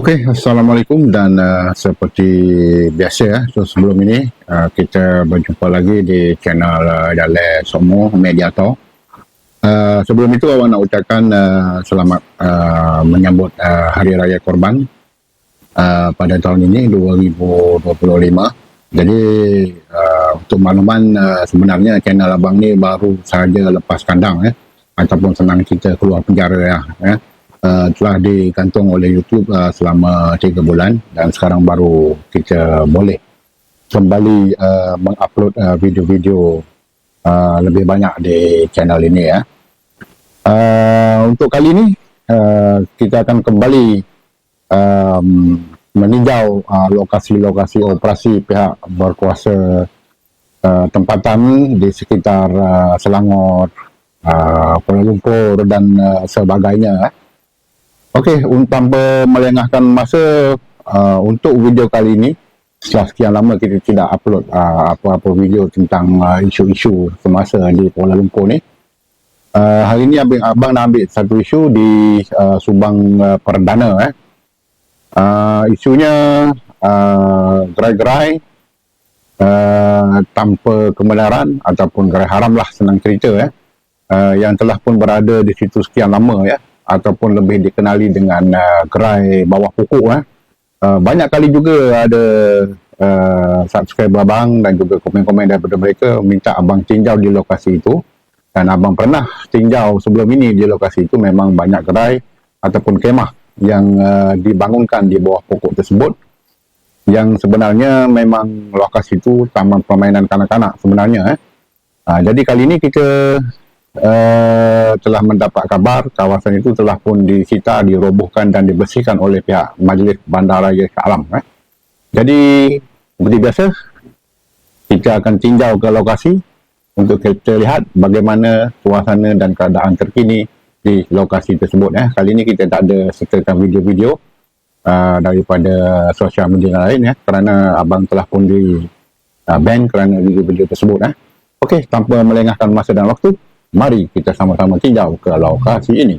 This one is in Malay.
Okey, Assalamualaikum dan uh, seperti biasa ya, so sebelum ini uh, kita berjumpa lagi di channel uh, Jale Somo Media Talk. Uh, sebelum itu awak nak ucapkan uh, selamat uh, menyambut uh, Hari Raya Korban uh, pada tahun ini 2025. Jadi uh, untuk makluman uh, sebenarnya channel abang ni baru saja lepas kandang ya ataupun senang kita keluar penjara ya. ya uh, telah dikantung oleh YouTube uh, selama tiga bulan dan sekarang baru kita boleh kembali uh, mengupload uh, video-video uh, lebih banyak di channel ini ya. Uh, untuk kali ini uh, kita akan kembali um, meninjau uh, lokasi-lokasi operasi pihak berkuasa uh, tempatan di sekitar uh, Selangor, uh, Kuala Lumpur dan uh, sebagainya. Eh. Okey, tanpa melengahkan masa uh, untuk video kali ini, setelah sekian lama kita tidak upload uh, apa-apa video tentang uh, isu-isu semasa di Kuala Lumpur ni. Uh, hari ini abang, abang nak ambil satu isu di uh, Subang uh, Perdana. Eh. Uh, isunya uh, gerai-gerai uh, tanpa kebenaran ataupun gerai haram lah senang cerita eh. Uh, yang telah pun berada di situ sekian lama ya ataupun lebih dikenali dengan uh, gerai bawah pokok eh. Uh, banyak kali juga ada uh, subscriber abang dan juga komen-komen daripada mereka minta abang tinjau di lokasi itu dan abang pernah tinjau sebelum ini di lokasi itu memang banyak gerai ataupun kemah yang uh, dibangunkan di bawah pokok tersebut yang sebenarnya memang lokasi itu taman permainan kanak-kanak sebenarnya eh. Uh, jadi kali ini kita uh, telah mendapat kabar kawasan itu telah pun disita, dirobohkan dan dibersihkan oleh pihak Majlis Bandaraya Shah Alam. Eh. Jadi, seperti biasa, kita akan tinjau ke lokasi untuk kita lihat bagaimana suasana dan keadaan terkini di lokasi tersebut. Eh. Kali ini kita tak ada sertakan video-video uh, daripada sosial media lain ya, kerana abang telah pun di uh, ban kerana video-video tersebut. Eh. Okey, tanpa melengahkan masa dan waktu, Mari kita sama-sama tinjau ke lokasi ini.